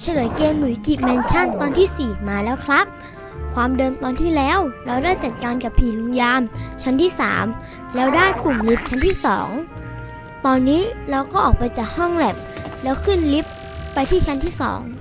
เฉลยเกมหนุยจิแมนชั่นตอนที่ 4 มาแล้วครับ ความเดิมตอนที่แล้ว เราได้จัดการกับผีลุงยาม ชั้นที่ 3 แล้วได้กลุ่มลิฟต์ชั้นที่ 2 ตอนนี้เราก็ออกไปจากห้องแลบแล้วขึ้นลิฟต์ไปที่ชั้นที่ 2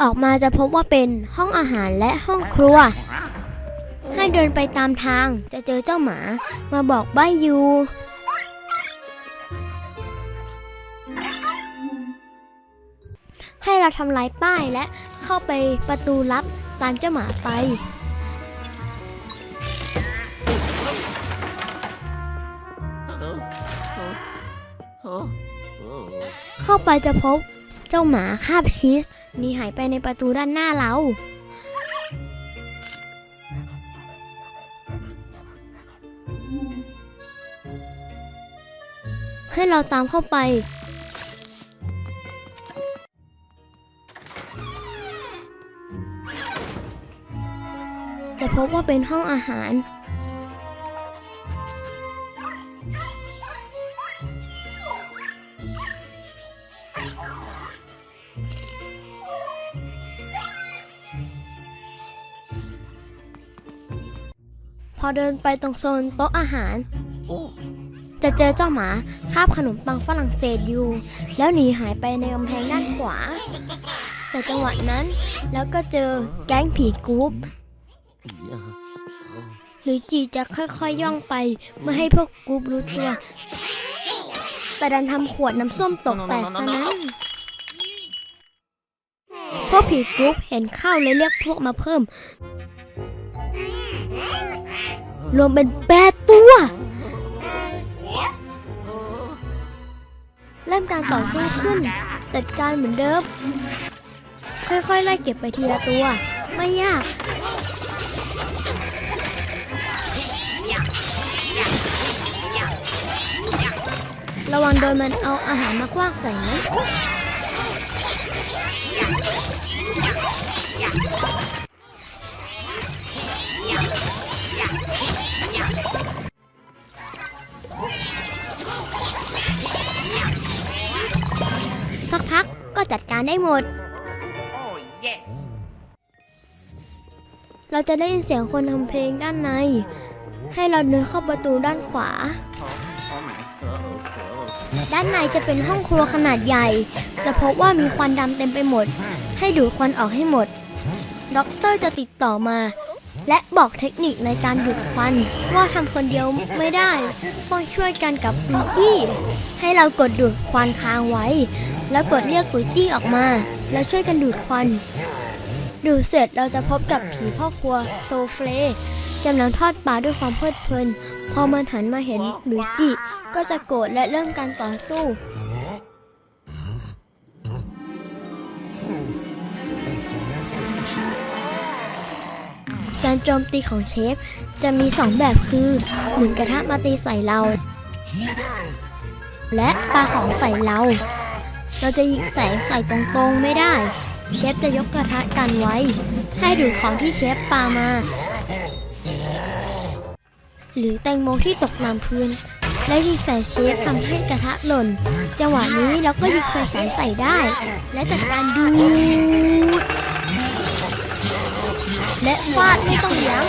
ออกมาจะพบว่าเป็นห้องอาหารและห้องครัว ให้เดินไปตามทางจะเจอเจ้าหมามาบอกใบยูให้เราทำลายป้ายและเข้าไปประตูลับตามเจ้าหมาไป เข้าไปจะพบเจ้าหมาคาบชีส หนีหายไปในประตูด้านหน้าเรา ให้เราตามเข้าไป จะพบว่าเป็นห้องอาหาร อเดินไปตรงโซนโต๊ะอาหาร จะเจอเจ้าหมาคาบขนมปังฝรั่งเศสอยู่ แล้วหนีหายไปในกำแพงด้านขวา แต่จังหวะนั้นแล้วก็เจอแก๊งผีกรุ๊ปหรือจีจะค่อยๆย่องไปไม่ให้พวกกรุ๊ปรู้ตัว แต่ดันทำขวดน้ำส้มตกแตกซะนั้นพวกผีกรุ๊ปเห็นเข้าเลยเรียกพวกมาเพิ่ม รวมเป็นแปดตัว เริ่มการต่อสู้ขึ้น จัดการเหมือนเดิม ค่อยๆไล่เก็บไปทีละตัว ไม่ยาก ระวังโดนมันเอาอาหารมาคว้างใส่นะ ได้หมด Oh, yes. เราจะได้ยินเสียงคนทำเพลงด้านใน ให้เราเดินเข้าประตูด้านขวา ด้านในจะเป็นห้องครัวขนาดใหญ่ จะพบว่ามีควันดำเต็มไปหมด ให้ดูดควันออกให้หมด ด็อกเตอร์จะติดต่อมา และบอกเทคนิคในการดูดควันว่าทำคนเดียวไม่ได้ต้องช่วยกันกับกุยจี้ให้เรากดดูดควันค้างไว้ แล้วกดเรียกกุยจี้ออกมา แล้วช่วยกันดูดควัน ดูดเสร็จเราจะพบกับผีพ่อครัวโซเฟลกำลังทอดปลาด้วยความเพลิดเพลิน พอมันหันมาเห็นหลุยจิก็จะโกรธและเริ่มการต่อสู้ การโจมตีของเชฟ จะมีสองแบบคือหมุนกระทะมาตีใส่เรา และปลาของใส่เรา เราจะยิงแสงใส่ตรงๆไม่ได้ เชฟจะยกกระทะกันไว้ ให้ดูดของที่เชฟปามา หรือแตงโมที่ตกน้ำพื้น และยิงใส่เชฟทำให้กระทะหล่น จังหวะนี้เราก็ยิงไฟฉายใส่ได้ และจัดการดูดและฟาดไม่ต้องยั้ง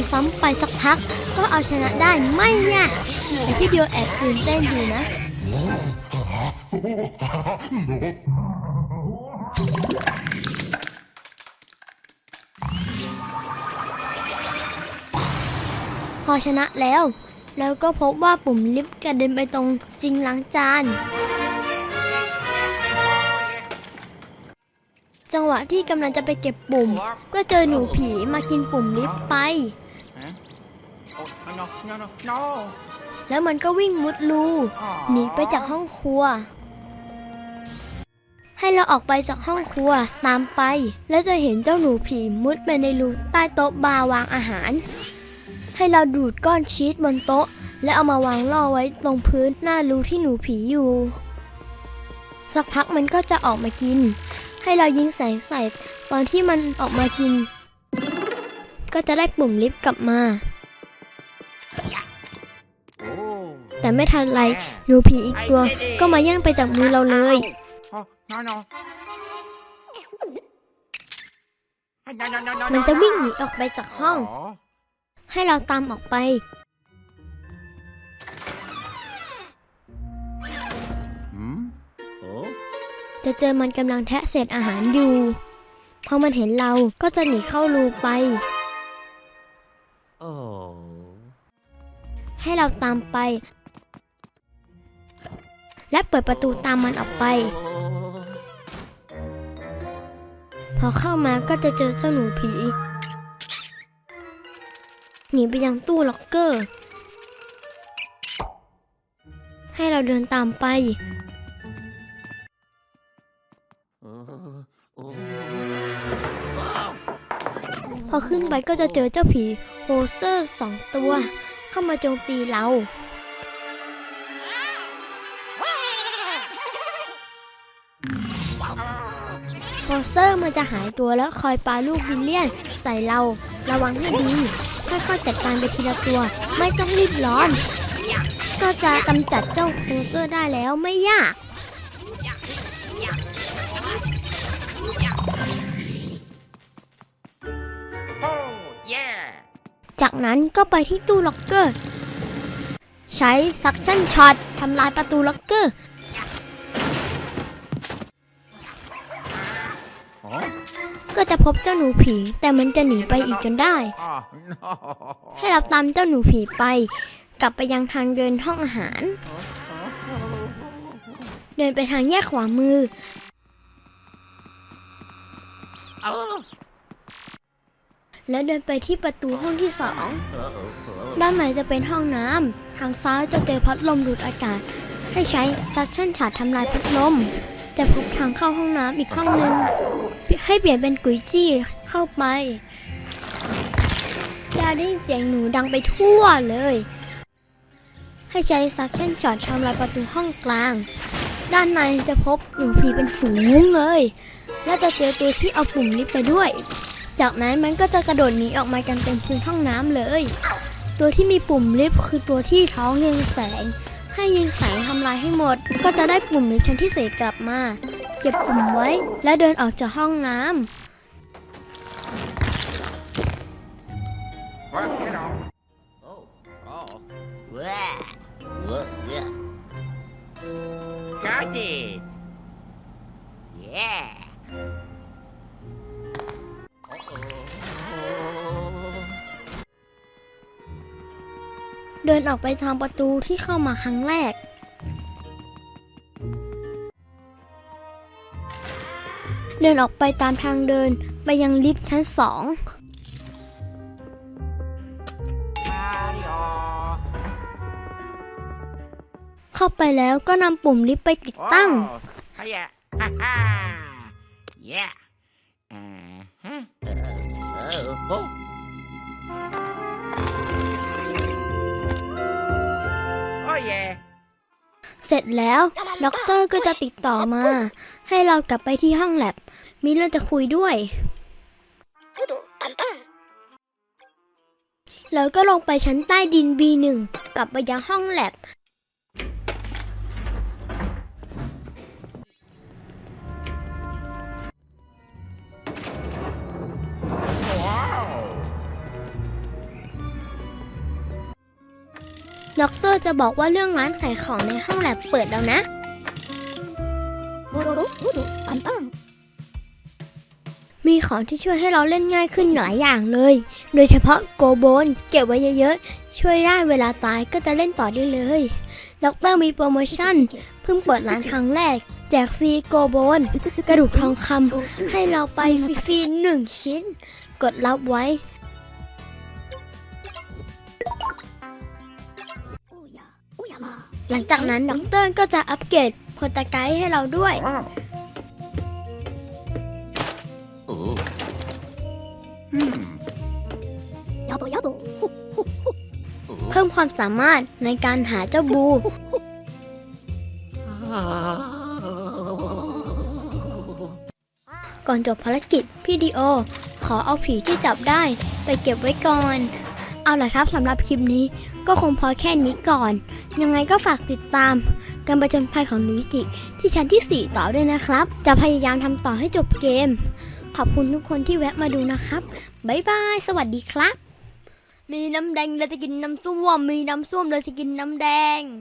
ำซ้ำไปสักพัก ก็เอาชนะได้ไม่ยากแต่พี่เดียวแอบตื่นเต้นอยู่นะ พอชนะแล้ว แล้วก็พบว่าปุ่มลิฟต์กระเด็นไปตรงซิงล้างจานจังหวะที่กำลังจะไปเก็บปุ่ม ก็เจอหนูผีมากินปุ่มลิฟต์ไป no, no, no, no. แล้วมันก็วิ่งมุดรูหนีไปจากห้องครัว ให้เราออกไปจากห้องครัวตามไป แล้วจะเห็นเจ้าหนูผีมุดไปในรูใต้โต๊ะบาร์วางอาหาร ให้เราดูดก้อนชีสบนโต๊ะ และเอามาวางล่อไว้ตรงพื้นหน้ารูที่หนูผีอยู่ สักพักมันก็จะออกมากิน ให้เรายิงแสงใส่ตอนที่มันออกมากิน ก็จะได้ปุ่มลิฟต์กลับมา ไม่ทันไรหนูผีอีกตัวก็มาแย่งไปจากมือเราเลย Oh, no, no. No, no, no, no, มัน no, จะวิ่ง no. หนีออกไปจากห้อง Oh. ให้เราตามออกไป Hmm? Oh? จะเจอมันกำลังแทะเศษอาหารอยู่ พอมันเห็นเราก็จะหนีเข้ารูไป Oh. ให้เราตามไป และเปิดประตูตามมันออกไป พอเข้ามาก็จะเจอเจ้าหนูผี หนีไปยังตู้ล็อกเกอร์ ให้เราเดินตามไป พอขึ้นไปก็จะเจอเจ้าผีโฮเซอร์สองตัว เข้ามาโจมตีเรา โฮเซอร์มันจะหายตัวแล้วคอยปาลูกบิลเลียน ใส่เรา ระวังให้ดี ค่อยๆจัดการไปทีละตัว ไม่ต้องรีบร้อน ก็จะกำจัดเจ้าโฮเซอร์ได้แล้วไม่ยาก Oh, yeah. จากนั้นก็ไปที่ตู้ล็อกเกอร์ ใช้ซักชั่นช็อตทำลายประตูล็อกเกอร์ ก็จะพบเจ้าหนูผี แต่มันจะหนีไปอีกจนได้ Oh, no. ให้เราตามเจ้าหนูผีไป กลับไปยังทางเดินห้องอาหาร เดินไปทางแยกขวามือ Oh. แล้วเดินไปที่ประตูห้องที่สอง Oh. ด้านในจะเป็นห้องน้ำทางซ้ายจะเจอพัดลมดูดอากาศ ให้ใช้ซักชั่นฉาดทำลายพัดลม จะพบทางเข้าห้องน้ำอีกห้องหนึ่ง ให้เปลี่ยนเป็นกุยจี้เข้าไปจะได้ยินเสียงหนูดังไปทั่วเลย ให้ใช้ซักชั่นช็อตทำลายประตูห้องกลาง ด้านในจะพบหนูผีเป็นฝูงเลย และจะเจอตัวที่เอาปุ่มลิฟต์ไปด้วย จากนั้นมันก็จะกระโดดหนีออกมากันเต็มพื้นห้องน้ำเลย ตัวที่มีปุ่มลิฟต์คือตัวที่ท้องเรืองแสง ให้ยิงแสงทำลายให้หมด ก็จะได้ปุ่มลิฟต์ชั้นที่เศษกลับมา เก็บปุ่มไว้ และเดินออกจากห้องน้ Well, you know. Oh. Oh. Wah. Wah. Yeah. Got it. Yeah. Uh-oh. ำเดินออกไปทางประตูที่เข้ามาครั้งแรก เดินออกไปตามทางเดินไปยังลิฟต์ชั้นสอง Mario. เข้าไปแล้วก็นำปุ่มลิฟต์ไปติดตั้ง Oh. Hiya. Ha ha. Yeah. Uh-huh. Uh, oh. Oh yeah. เสร็จแล้วด็อกเตอร์ก็จะติดต่อมา ให้เรากลับไปที่ห้องแลบ มีเรื่องจะคุยด้วยแล้วก็ลงไปชั้นใต้ดิน B1 กลับไปยังห้องแลบ Wow. ด็อกเตอร์จะบอกว่าเรื่องร้านขายของในห้องแลบเปิดแล้วนะ มีของที่ช่วยให้เราเล่นง่ายขึ้นหลายอย่างเลย โดยเฉพาะโกโบนเก็บไว้เยอะๆ ช่วยได้เวลาตายก็จะเล่นต่อได้เลยด็อกเตอร์มีโปรโมชั่น เพิ่งเปิดร้านครั้งแรก แจกฟรีโกโบนกระดูกทองคำให้เราไปฟรีๆหนึ่งชิ้น กดรับไว้หลังจากนั้นด็อกเตอร์ก็จะอัปเกรดโพตาไกด์ให้เราด้วย เพิ่มความสามารถในการหาเจ้าบู ก่อนจบภารกิจพี่ดีโอ ขอเอาผีที่จับได้ ไปเก็บไว้ก่อน เอาล่ะครับสำหรับคลิปนี้ก็คงพอแค่นี้ก่อน ยังไงก็ฝากติดตาม การประจนภัยของนุยจิ ที่ชั้นที่ 4 ต่อด้วยนะครับ จะพยายามทำต่อให้จบเกม ขอบคุณทุกคนที่แวะมาดูนะครับบ๊ายบาย สวัสดีครับ มีน้ำแดงเลยจะกินน้ำส้วม มีน้ำส้วมเลยจะกินน้ำแดง